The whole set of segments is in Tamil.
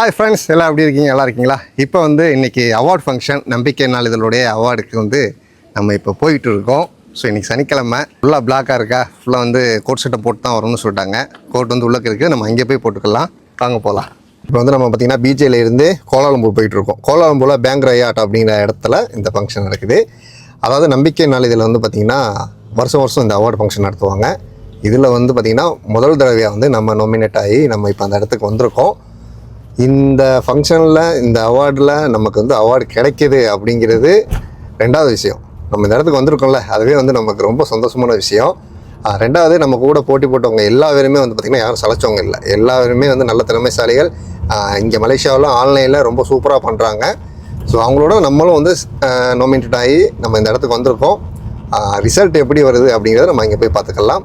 ஹாய் ஃப்ரெண்ட்ஸ் எல்லாம் எப்படி இருக்கீங்க? நல்லா இருக்கீங்களா? இப்போ வந்து இன்னைக்கு அவார்ட் ஃபங்க்ஷன் நம்பிக்கை நாளிதழுடைய அவார்டுக்கு வந்து நம்ம இப்போ போயிட்டு இருக்கோம். ஸோ இன்றைக்கி சனிக்கிழமை. ஃபுல்லாக பிளாக்காக இருக்கா? ஃபுல்லாக வந்து கோட் செட்டை போட்டு தான் வரணும்னு சொல்லிட்டாங்க. கோட் வந்து உள்ளக்கு இருக்குது நம்ம அங்கே போய் போட்டுக்கலாம். வாங்க போகலாம் இப்போ வந்து நம்ம பார்த்திங்கன்னா பிஜேல இருந்து கோலாலம்பூர் போயிட்டு இருக்கோம். கோலாலம்பூரில் பேங்க் ரயாட் அப்படிங்கிற இடத்துல இந்த ஃபங்க்ஷன் நடக்குது. அதாவது நம்பிக்கை நாளிதழில் வந்து பார்த்திங்கன்னா வருஷம் வருஷம் இந்த அவார்டு ஃபங்க்ஷன் நடத்துவாங்க. இதில் வந்து பார்த்திங்கன்னா முதல் தடவையாக வந்து நம்ம நாமினேட் ஆகி நம்ம இப்போ அந்த இடத்துக்கு வந்திருக்கோம். இந்த ஃபங்க்ஷனில் இந்த அவார்டில் நமக்கு வந்து அவார்டு கிடைக்கிது அப்படிங்கிறது ரெண்டாவது விஷயம். நம்ம இந்த இடத்துக்கு வந்திருக்கோம்ல அதுவே வந்து நமக்கு ரொம்ப சந்தோஷமான விஷயம். ரெண்டாவது நம்ம கூட போட்டி போட்டவங்க எல்லா பேருமே வந்து பார்த்திங்கன்னா யாரும் சளைச்சவங்க இல்லை. எல்லா பேருமே வந்து நல்ல திறமைசாலிகள். இங்கே மலேசியாவில் ஆன்லைனில் ரொம்ப சூப்பராக பண்ணுறாங்க ஸோ அவங்களோட நம்மளும் வந்து நாமினேட் ஆகி நம்ம இந்த இடத்துக்கு வந்திருக்கோம். ரிசல்ட் எப்படி வருது அப்படிங்கிறத நம்ம இங்கே போய் பார்த்துக்கலாம்.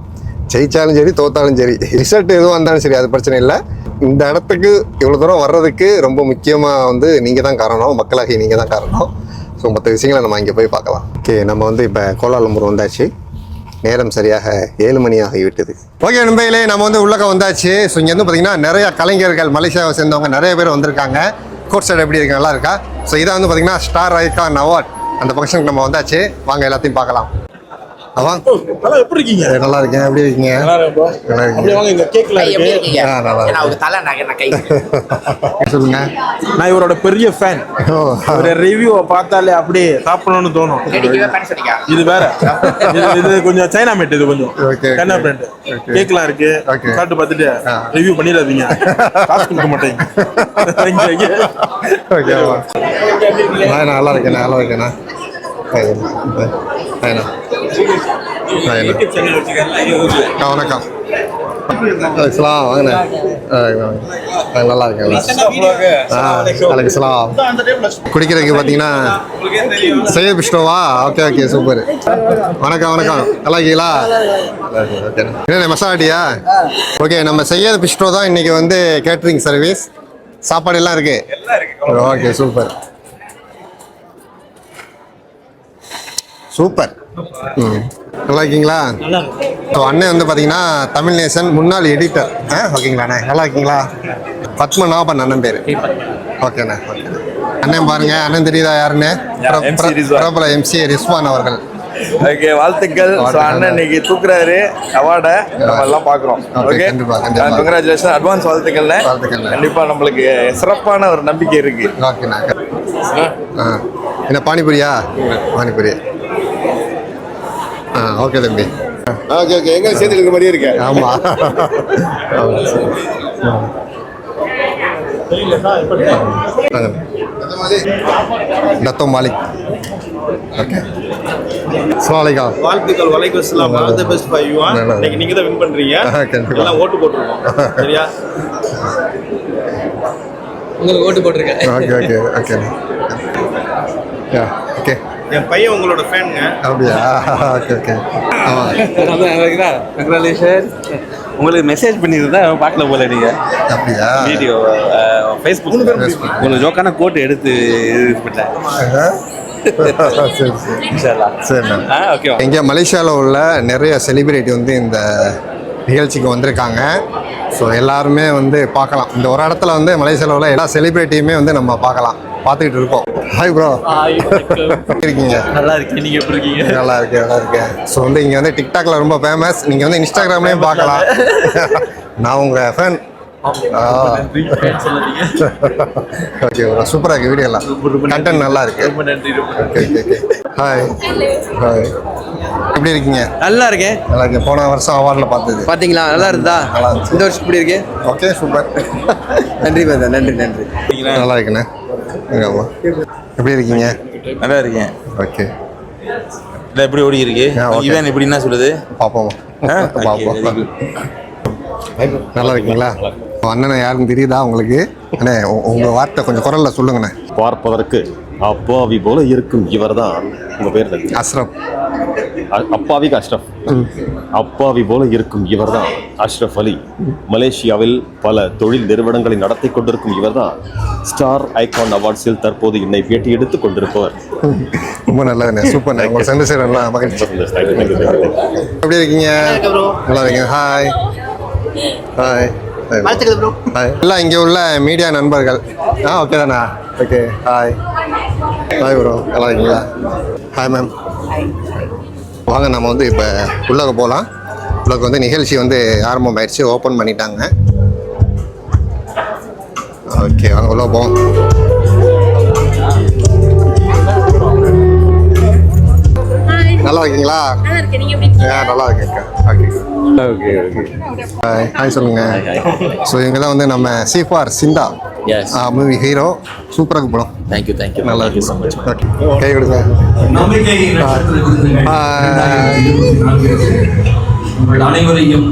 ஜெயித்தாலும் சரி தோத்தாலும் சரி ரிசல்ட் எதுவும் வந்தாலும் சரி அது பிரச்சனை இல்லை. இந்த இடத்துக்கு இவ்வளோ தூரம் வர்றதுக்கு ரொம்ப முக்கியமாக வந்து நீங்கள் தான் காரணம் மக்களாகி நீங்கள் தான் காரணம். ஸோ மற்ற விஷயங்களை நம்ம இங்கே போய் பார்க்கலாம். ஓகே நம்ம வந்து இப்போ கோலாலம்பூர் வந்தாச்சு. நேரம் சரியாக ஏழு மணி ஆகிவிட்டது. ஓகே நண்பையிலே நம்ம வந்து உள்ளக்க வந்தாச்சு. ஸோ இங்கே வந்து பார்த்திங்கன்னா நிறைய கலைஞர்கள் மலேசியாவை சேர்ந்தவங்க நிறைய பேர் வந்திருக்காங்க. கோட் சைடு எப்படி இருக்கு நல்லா இருக்கா? ஸோ இதை வந்து பார்த்திங்கன்னா ஸ்டார் ஐகான் அவார்ட் அந்த ஃபங்க்ஷனுக்கு நம்ம வந்தாச்சு. வாங்க எல்லாத்தையும் பார்க்கலாம். அதான் நல்லா எப்படி இருக்கீங்க? நல்லா இருக்கேன். எப்படி இருக்கீங்க? நல்லா இருக்கீங்க. வாங்க இங்க கேக்ல கை எப்படி இருக்கு. இருக்கீங்க? ஆ, நல்லா இருக்கு. ஏன்னா அவங்க தலை நகை நான் கை சொல்லுங்க. நான் இவரோட பெரிய ஃபேன் ஓ. இவரோட ரிவ்யூவை பார்த்தாலே அப்படியே சாப்பிடணும்னு தோணும். இது வேற. இது- இது கொஞ்சம் சைனா மேட் இது கொஞ்சம். சைனா பிராண்ட் கேக்லாம் இருக்கு. சாப்பிட்டு பார்த்துட்டு ஆ. ரிவ்யூ பண்ணிடாதீங்க. காசு கொடுக்க மாட்டேங்க. ஓகேவா நான் நல்லா இருக்கேன் நல்லா இருக்கேண்ணா. அக்கா வணக்கம் இஸ்லாம் வாங்கண்ணே வாங்க. ஆ, நல்லா இருக்கேன் ஆ இஸ்லாம் குடிக்கிறதுக்கு பார்த்தீங்கன்னா சையத் பிஸ்டோவா ஓகே ஓகே சூப்பர் வணக்கம் வணக்கம் நல்லா இருக்கீங்களா ஓகே என்ன மசாலாட்டியா ஓகே நம்ம சையத் பிஸ்டோ தான் இன்னைக்கு வந்து கேட்ரிங் சர்வீஸ் சாப்பாடு எல்லாம் இருக்கு ஓகே சூப்பர் சூப்பர் நல்லா இருக்கீங்களா ஸோ அண்ணன் வந்து பார்த்தீங்கன்னா தமிழ் நேசன் முன்னாள் எடிட்டர் ஆ ஓகேங்களாண்ணே நல்லா இருக்கீங்களா பத்மநாபன் அண்ணன் பேர். ஓகேண்ணே ஓகே அண்ணன் பாருங்க அண்ணன் தெரியுதா யாருன்னு. பிரபல எம்சி ரிஸ்வான் அவர்கள். ஓகே வாழ்த்துக்கள். வாழ்த்துக்கள். அண்ணன் இன்னைக்கு தூக்குறாரு அவார்டை நம்ம எல்லாம் பார்க்குறோம். ஓகே. கங்க்ராச்சுலேஷன் அட்வான்ஸ் வாழ்த்துக்கள்ண்ணே. வாழ்த்துக்கள்ண்ணே. கண்டிப்பா நம்மளுக்கு சிறப்பான ஒரு நம்பிக்கை இருக்கு. ஓகேண்ணா என்ன பானிபூரியா? பானிபூரி. ஓகே தம்பி. ஓகே ஓகே எங்க சேர்த்து இருக்க மாதிரியே இருக்கு ஆமா. Datuk Malik okay. அஸ்ஸலாமு வாழ்த்துக்கள் வலைக்கம் அஸ்ஸலாம் all the best for you நல்லது. இன்னைக்கு நீங்க தான் வின் பண்றீங்க. எல்லாம் ஓட்டு போட்டுருக்கோம் சரியா? உங்களுக்கு ஓட்டு போட்டிருக்கேன். Okay okay okay. Yeah okay. என் பையன் உங்களோட ஃபேனுங்க அப்படியா? Okay okay. கங்க்ராலேஷன் உங்களுக்கு மெசேஜ் பண்ணியிருந்தா பார்க்கல போல நீங்க. அப்படியா? வீடியோ ஃபேஸ்புக் உங்களுக்கு ஜோக்கான கோட் எடுத்து இது பண்ணேன். சரி சரி. ஆ ஓகே இங்கே மலேசியாவில் உள்ள நிறைய செலிபிரிட்டி வந்து இந்த நிகழ்ச்சிக்கு வந்திருக்காங்க. ஸோ எல்லாருமே வந்து பார்க்கலாம். இந்த ஒரு இடத்துல வந்து மலேசியாவில் உள்ள எல்லா செலிபிரிட்டியுமே வந்து நம்ம பார்க்கலாம். பார்த்துக்கிட்டு இருக்கோம் ஹாய் ப்ரோ இருக்கீங்க? நல்லா இருக்கு நீங்க எப்படி இருக்கீங்க? நல்லா இருக்கு நல்லா இருக்கு ஸோ வந்து இங்கே வந்து டிக்டாக்ல ரொம்ப ஃபேமஸ் நீங்கள் வந்து இன்ஸ்டாகிராம்லேயும் பார்க்கலாம். நான் உங்கள் ஃபேன் ஓகே ப்ரோ சூப்பராக இருக்கு வீடியோலாம் கண்டென்ட் நல்லா இருக்கு. ரொம்ப நன்றி ஓகே ஹாய் ஹாய் எப்படி இருக்கீங்க? நல்லா இருக்கேன். நல்லா இருக்கு போன வருஷம் அவார்டில் பார்த்தது. பாத்தீங்களா நல்லா இருந்தா நல்லா இருந்துச்சு. இந்த வருஷம் எப்படி இருக்கு? ஓகே சூப்பர் நன்றி பிரதர். நன்றி நன்றி. நல்லா இருக்குண்ணே ஆமாம் எப்படி இருக்கீங்க? நல்லா இருக்கேன். ஓகே இல்லை எப்படி ஓடி இருக்கு. இவன் எப்படி என்ன சொல்லுது பார்ப்போம் பார்ப்போம். நல்லா இருக்கீங்களா? அண்ணனை யாருன்னு தெரியுதா உங்களுக்கு? அண்ணே உங்க வார்த்தை கொஞ்சம் குரல்ல சொல்லுங்கண்ணே. பார்ப்பதற்கு அப்பாவி போல இருக்கும் இவர்தான். உங்க பேர்? அஸ்ரப் அ- அப்பாவிக்கு அஷ்ரஃப் அப்பாவி போல இருக்கும் இவர்தான். அஷ்ரஃப் அலி. மலேசியாவில் பல தொழில் நிறுவனங்களை நடத்தி கொண்டிருக்கும் இவர்தான். ஸ்டார் ஐகான் அவார்ட்ஸில் தற்போது என்னை பேட்டி எடுத்துக் கொண்டிருப்பவர். ரொம்ப நல்லதுண்ணே. சூப்பர்ண்ணே. உங்களை சென்று சேரலாம் மகிழ்ச்சி. எப்படி இருக்கீங்க? நல்லா இருக்கீங்க. ஹாய் ஹாய் ஹாய் எல்லாம் இங்கே உள்ள மீடியா நண்பர்கள். ஆ ஓகே தானா? ஓகே ஹாய் ஹாய் ப்ரோ நல்லா இருக்கீங்களா? ஹாய் மேம் வாங்க நம்ம வந்து இப்போ உள்ளக போகலாம் உள்ளக வந்து நிகழ்ச்சி வந்து ஆரம்பம் ஆயிடுச்சு ஓப்பன் பண்ணிட்டாங்க. ஓகே வாங்க உள்ள போவோம். நல்லா இருக்கீங்களா நல்லா இருக்கேன் நீங்க எப்படி இருக்கீங்க? ஆ நல்லா இருக்கேன்க்கா ஓகே ஓகே ஓகே ஹாய் சொல்லுங்க. ஸோ இவங்க தான் வந்து நம்ம சீஃபார் சிந்தா. மூவி ஹீரோ சூப்பராக படம். தேங்க்யூ தேங்க்யூ நல்லா இருக்கு. ஸோ மச் ஓகே கை கொடுங்க. அனைவரையும்.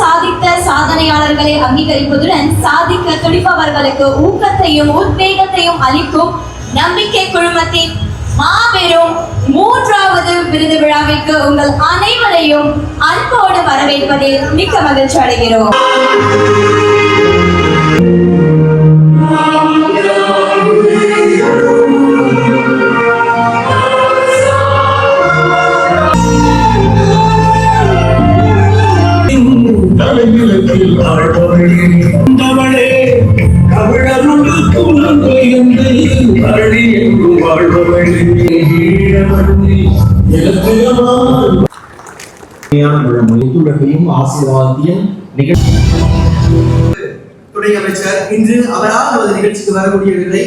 சாதித்த சாதனையாளர்களை அங்கீகரிப்பதுடன் சாதிக்க துடிப்பவர்களுக்கு ஊக்கத்தையும் உத்வேகத்தையும் அளிக்கும் நம்பிக்கை குழுமத்தின் மாபெரும் மூன்றாவது விருது விழாவிற்கு உங்கள் அனைவரையும் அன்போடு வரவேற்பதில் மிக்க மகிழ்ச்சி அடைகிறோம். ஆசீர்வாதத்தையும் நிகழ்ச்சி துணை அமைச்சர் இன்று அவரால் நமது நிகழ்ச்சிக்கு வரக்கூடியவில்லை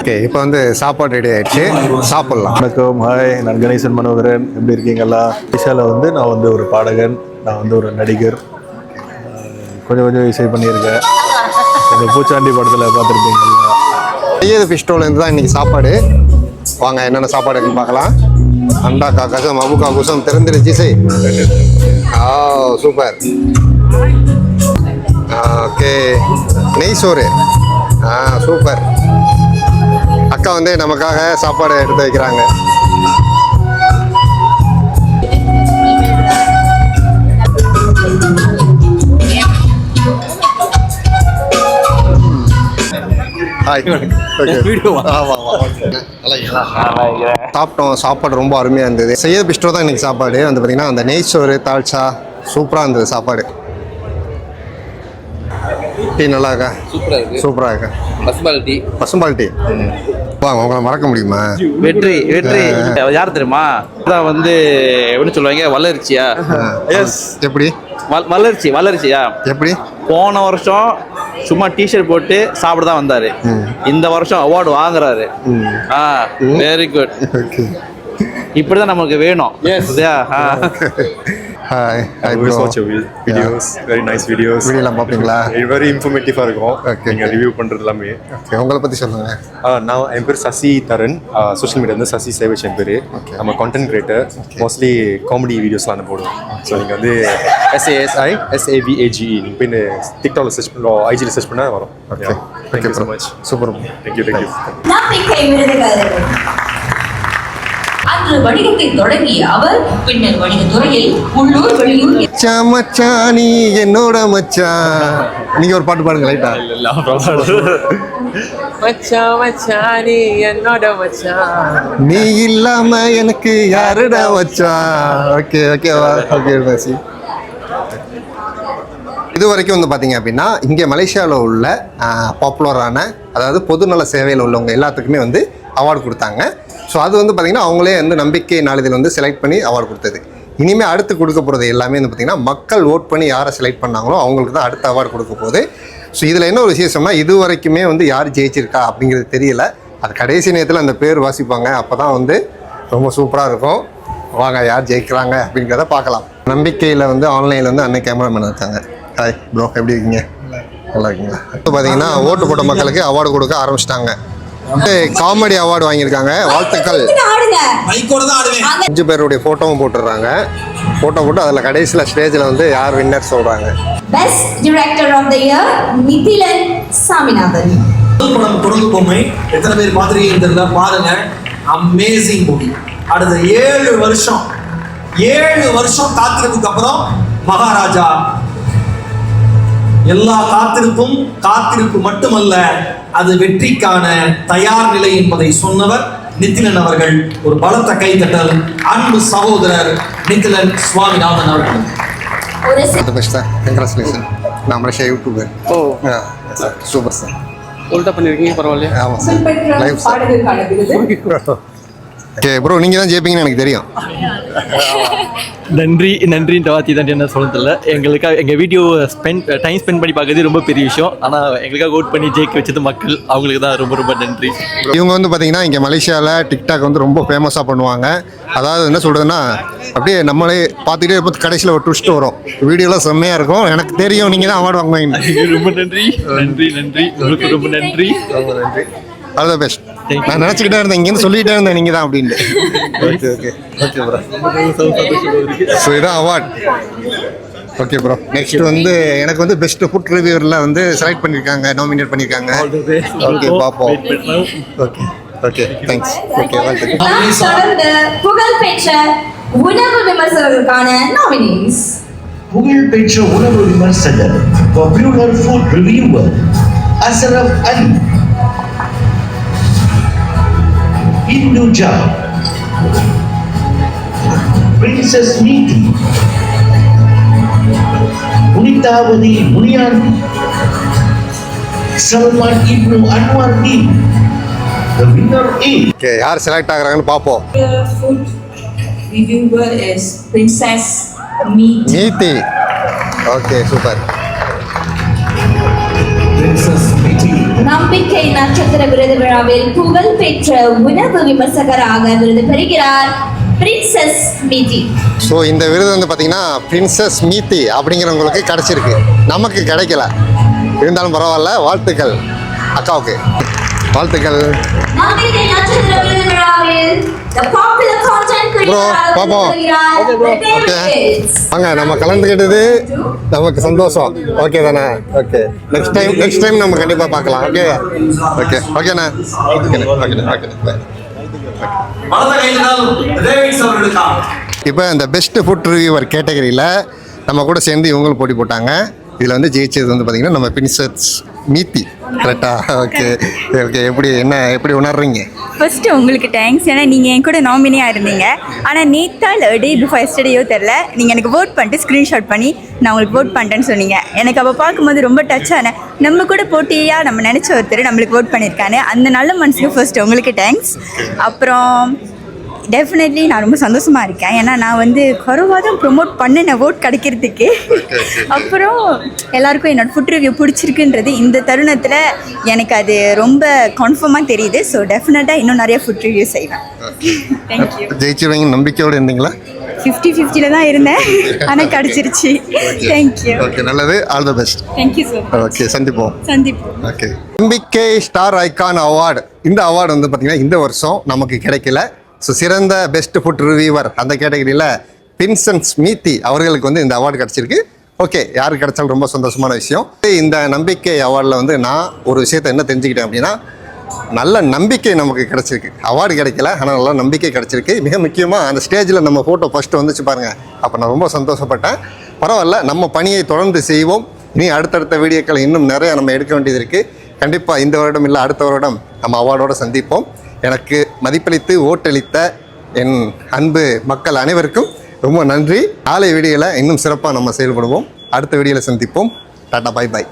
ஓகே இப்போ வந்து சாப்பாடு ரெடி ஆயிடுச்சு. சாப்பிட்லாம். வணக்கம். ஹாய் நான் கணேசன் மனோகரன். எப்படி இருக்கீங்களா? விஷால வந்து நான் வந்து ஒரு பாடகன். நான் வந்து ஒரு நடிகர். கொஞ்சம் கொஞ்சம் இசை பண்ணியிருக்கேன் இந்த பூச்சாண்டி படத்தில் பார்த்துருப்பீங்களா ஐயது ஃபிஷ்டோலேருந்து தான் இன்னைக்கு சாப்பாடு. வாங்க என்னென்ன சாப்பாடு இருக்குன்னு பார்க்கலாம். அண்டா காக்கசம் அமுகா குசம் திறந்துருச்சு செய் ஆ சூப்பர் ஓகே. நெய் சோறு. ஆ சூப்பர் அக்கா வந்து நமக்காக சாப்பாடு எடுத்து வைக்கிறாங்க. ஹாய் வணக்கம் சாப்பிட்டோம். சாப்பாடு ரொம்ப அருமையாக இருந்தது. செய்ய பிஸ்டோ தான் இன்னைக்கு சாப்பாடு. வந்து பார்த்தீங்கன்னா அந்த நெய் சோறு தால்ச்சா சூப்பராக இருந்தது சாப்பாடு. டீ நல்லா இருக்கா? சூப்பரா இருக்கு. சூப்பராக இருக்கா? பசுபால் டீ. பசும்பால் டீ. வாங்க உங்களை மறக்க முடியுமா? வெற்றி வெற்றி. யார் தெரியுமா? அதான் வந்து எப்படி சொல்லுவாங்க? வளர்ச்சியா? எஸ் எப்படி? வ- வளர்ச்சி வளர்ச்சியா? எப்படி? போன வருஷம் சும்மா டிஷர்ட் போட்டு சாப்பிட தான் வந்தாரு இந்த வருஷம் அவார்டு வாங்குறாரு. ஆ வெரி குட் இப்படிதான் நமக்கு வேணும். Hi hi always bro watch your vi- videos. Very nice videos. வீடியோலாம் பார்ப்பீங்களா? வெரி இன்ஃபர்மேட்டிவாக இருக்கும். Okay, நீங்கள். ரிவ்யூ பண்ணுறது எல்லாமே. ஓகே உங்களை பற்றி சொல்லுங்க. ஆ, நான் என் பேர் சசி தரன். சோஷியல் மீடியா வந்து சசி சேவச் என் பேர். நம்ம கான்டென்ட் கிரியேட்டர் மோஸ்ட்லி காமெடி வீடியோஸ்லாம் நான் போடுவோம் ஸோ நீங்கள் வந்து எஸ்ஏஎஸ்ஐ எஸ்ஏவிஏஜிஇ நீங்கள் போய் டிக்டாக்ல சர்ச் பண்ணோம் ஐஜியில் சர்ச் பண்ணால் வரும். Okay thank you okay so much super thank you thank you அன்று வணிகத்தை தொடங்கிய அவர் பின்னர் வணிகத்துறையில் உள்ளூர் வெளியூர் மச்சான் மச்சான் நீ என்னோட மச்சான். நீங்க ஒரு பாட்டு பாடுங்க லைட்டா மச்சான் மச்சான் நீ என்னோட மச்சான். நீ இல்லாம எனக்கு யாருடா மச்சான்? ஓகே ஓகேவா ஓகே மேசி இது வரைக்கும் வந்து பார்த்தீங்க அப்படின்னா இங்கே மலேசியாவில் உள்ள பாப்புலரான அதாவது பொதுநல சேவையில் உள்ளவங்க எல்லாத்துக்குமே வந்து அவார்டு கொடுத்தாங்க. ஸோ அது வந்து பார்த்திங்கன்னா அவங்களே வந்து நம்பிக்கை நாளிதழ் வந்து செலக்ட் பண்ணி அவார்டு கொடுத்தது. இனிமேல் அடுத்து கொடுக்க போகிறது எல்லாமே வந்து பார்த்திங்கன்னா மக்கள் ஓட் பண்ணி யாரை செலக்ட் பண்ணாங்களோ அவங்களுக்கு தான் அடுத்த அவார்டு கொடுக்க போகுது. ஸோ இதில் என்ன ஒரு விசேஷம்னா இது வரைக்குமே வந்து யார் ஜெயிச்சிருக்கா அப்படிங்கிறது தெரியல. அது கடைசி நேரத்தில் அந்த பேர் வாசிப்பாங்க. அப்போ தான் வந்து ரொம்ப சூப்பராக இருக்கும். வாங்க யார் ஜெயிக்கிறாங்க அப்படிங்கிறத பார்க்கலாம். நம்பிக்கையில் வந்து ஆன்லைனில் வந்து அன்னை கேமராமேன் இருக்காங்க. ஹாய் ப்ரோ எப்படி இருக்கீங்க? நல்லா இருக்கீங்களா? இப்போ பார்த்தீங்கன்னா ஓட்டு போட்ட மக்களுக்கு அவார்டு கொடுக்க ஆரம்பிச்சிட்டாங்க. காமெடி அவார்டு வாங்கியிருக்காங்க. வாழ்த்துக்கள். அஞ்சு பேருடைய ஃபோட்டோவும் போட்டுடுறாங்க. ஃபோட்டோ போட்டு அதில் கடைசியில் ஸ்டேஜில் வந்து யார் வின்னர் சொல்கிறாங்க best director of the year Mithilan Saminathan. படம் குரங்கு பொம்மை. எத்தனை பேர் பார்த்துருக்கீங்க தெரியல. பாருங்க. அமேசிங் மூவி அடுத்த ஏழு வருஷம். ஏழு வருஷம் காத்திருப்புக்கு அப்புறம் மகாராஜா. எல்லா காத்திருப்பும் காத்திருப்பு மட்டுமல்ல அது வெற்றிக்கான தயார் நிலை என்பதை சொன்னவர் நித்திலன் அவர்கள். ஒரு பலத்த கைத்தட்டல் அன்பு சகோதரர் நித்திலன் சுவாமிநாதன் அவர்கள். கங்க்ராச்சுலேஷன் நான் Malaysia YouTuber oh. Super sir உல்டா பண்ணிருக்கீங்க பரவாயில்லையா? ஆமாம் sir live sir okay bro நீங்கள் தான் ஜெயிப்பீங்கன்னு எனக்கு தெரியும். நன்றி நன்றின்ற வார்த்தை தான் என்ன சொல்ல தெரியல. எங்களுக்காக எங்கள் வீடியோ ஸ்பெண்ட் டைம் ஸ்பெண்ட் பண்ணி பார்க்கறது ரொம்ப பெரிய விஷயம். ஆனால் எங்களுக்காக ஓட் பண்ணி ஜெயிக்க வச்சது மக்கள். அவங்களுக்கு தான் ரொம்ப ரொம்ப நன்றி. இவங்க வந்து பார்த்தீங்கன்னா இங்கே மலேசியாவில் டிக்டாக் வந்து ரொம்ப ஃபேமஸாக பண்ணுவாங்க. அதாவது என்ன சொல்கிறதுன்னா அப்படியே நம்மளே பார்த்துக்கிட்டே இருப்போம். கடைசியில் ஒரு ட்விஸ்ட் வரும். வீடியோலாம் செம்மையாக இருக்கும். எனக்கு தெரியும் நீங்கள் தான் அவார்டு வாங்குவீங்க ரொம்ப நன்றி. நன்றி நன்றி. உங்களுக்கு ரொம்ப நன்றி. ரொம்ப நன்றி. ஆல் த பெஸ்ட் நான் நினச்சிக்கிட்டே இருந்தேன் இங்கேருந்து சொல்லிக்கிட்டே இருந்தேன் நீங்கள் தான் அப்படின்ட்டு. Okay okay okay bro so இதான் அவார்ட் ஓகே ப்ரோ நெக்ஸ்ட் வந்து எனக்கு வந்து பெஸ்ட் ஃபுட் ரிவ்யூரில் வந்து செலக்ட் பண்ணியிருக்காங்க நாமினேட் பண்ணியிருக்காங்க ஓகே பார்ப்போம் ஓகே ஓகே தேங்க்ஸ் ஓகே வாழ்த்துக்கள் புகழ்பெற்ற உணவு விமர்சகர்களுக்கான நாமினிஸ் புகழ்பெற்ற உணவு விமர்சகர் popular food reviewer Asharaf Ali Induja princess Niti Punithavathi Muniyandi Salman Ibnu Anwar D The winner is okay யார் செலக்ட் ஆகுறாங்கன்னு பார்ப்போம் food reviewer is Princess Meat. Niti okay super Princess Niti. நம்பிக்கை நட்சத்திர விருது விழாவில் புகழ்பெற்ற உணவு விமர்சகராக விருது பெறுகிறார் பிரின்சஸ் மிதி ஸோ இந்த விருது வந்து பார்த்தீங்கன்னா பிரின்சஸ் மீத்தி அப்படிங்கிறவங்களுக்கு கிடைச்சிருக்கு. நமக்கு கிடைக்கல. இருந்தாலும் பரவாயில்ல வாழ்த்துக்கள். அக்காவுக்கு. வாழ்த்துக்கள். ஓகே வாங்க நம்ம கலந்துக்கிட்டது. நமக்கு சந்தோஷம். ஓகே தானே? Okay next time next time நம்ம கண்டிப்பாக பார்க்கலாம். ஓகே ஓகே ஓகேண்ணா ஓகேண்ணா இப்போ இந்த பெஸ்ட் ஃபுட் ரிவ்யூவர் கேட்டகரியில் நம்ம கூட சேர்ந்து இவங்களும் போட்டி போட்டாங்க. இதில் வந்து ஜெயிச்சது வந்து பார்த்தீங்கன்னா நம்ம பின்சர்ஸ் மீத்தி கரெக்டா ஓகே ஓகே எப்படி என்ன எப்படி உணர்றீங்க? ஃபர்ஸ்ட் உங்களுக்கு தேங்க்ஸ் ஏன்னா நீங்கள் என் கூட நாமினியாக இருந்தீங்க. ஆனால் நேத்தா இல்லை டே பிஃபோர் எஸ்டடியோ தெரில நீங்கள் எனக்கு vote பண்ணிட்டு ஸ்க்ரீன்ஷாட் பண்ணி நான் உங்களுக்கு வோட் பண்ணிட்டேன்னு சொன்னீங்க. எனக்கு அப்போ பார்க்கும்போது ரொம்ப டச் ஆனேன் நம்ம கூட போட்டியாக நம்ம நினச்ச ஒருத்தர் நம்மளுக்கு vote பண்ணியிருக்காரு அந்த நல்ல மனசுக்கு ஃபர்ஸ்ட் உங்களுக்கு தேங்க்ஸ் அப்புறம் டெஃபினெட்லி நான் ரொம்ப சந்தோஷமாக இருக்கேன். ஏன்னா நான் வந்து குறவாக தான் ப்ரொமோட் பண்ணினேன் vote கிடைக்கிறதுக்கு. அப்புறம் எல்லாருக்கும் என்னோட ஃபுட் ரிவ்யூ பிடிச்சிருக்குன்றது இந்த தருணத்தில் எனக்கு அது ரொம்ப கன்ஃபார்மாக தெரியுது. ஸோ டெஃபினட்டாக இன்னும் நிறைய ஃபுட் ரிவ்யூ செய்வேன். தேங்க்யூ ஜெயிச்சிருவீங்க நம்பிக்கையோடு இருந்தீங்களா? ஃபிஃப்டி ஃபிஃப்டியில் தான் இருந்தேன். ஆனால் கிடச்சிருச்சு. தேங்க்யூ ஓகே நல்லது. All the best thank you so okay சந்திப்போம். சந்திப்போம். ஓகே நம்பிக்கை ஸ்டார் ஐகான் அவார்டு இந்த அவார்டு வந்து பார்த்தீங்கன்னா இந்த வருஷம் நமக்கு கிடைக்கல. ஸோ சிறந்த பெஸ்ட் ஃபுட் ரிவியூவர் அந்த கேட்டகரியில் பின்சன்ஸ் மீத்தி அவர்களுக்கு வந்து இந்த அவார்டு கிடச்சிருக்கு. ஓகே யாருக்கு கிடைச்சாலும் ரொம்ப சந்தோஷமான விஷயம். இந்த நம்பிக்கை அவார்டில் வந்து நான் ஒரு விஷயத்தை என்ன தெரிஞ்சுக்கிட்டேன் அப்படின்னா நல்ல நம்பிக்கை நமக்கு கிடச்சிருக்கு. அவார்டு கிடைக்கல ஆனால் நல்ல நம்பிக்கை கிடச்சிருக்கு. மிக முக்கியமாக அந்த ஸ்டேஜில் நம்ம ஃபோட்டோ ஃபஸ்ட்டு வந்துச்சு பாருங்கள் அப்போ நான் ரொம்ப சந்தோஷப்பட்டேன். பரவாயில்ல நம்ம பணியை தொடர்ந்து செய்வோம். இனி அடுத்தடுத்த வீடியோக்களை இன்னும் நிறையா நம்ம எடுக்க வேண்டியது இருக்குது கண்டிப்பாக இந்த வருடம் இல்லை அடுத்த வருடம் நம்ம அவார்டோடு சந்திப்போம். எனக்கு மதிப்பளித்து ஓட்டளித்த என் அன்பு மக்கள் அனைவருக்கும் ரொம்ப நன்றி. நாளை வீடியோவில் இன்னும் சிறப்பாக நம்ம செயல்படுவோம். அடுத்த வீடியோவில் சந்திப்போம். டாட்டா பாய் பாய்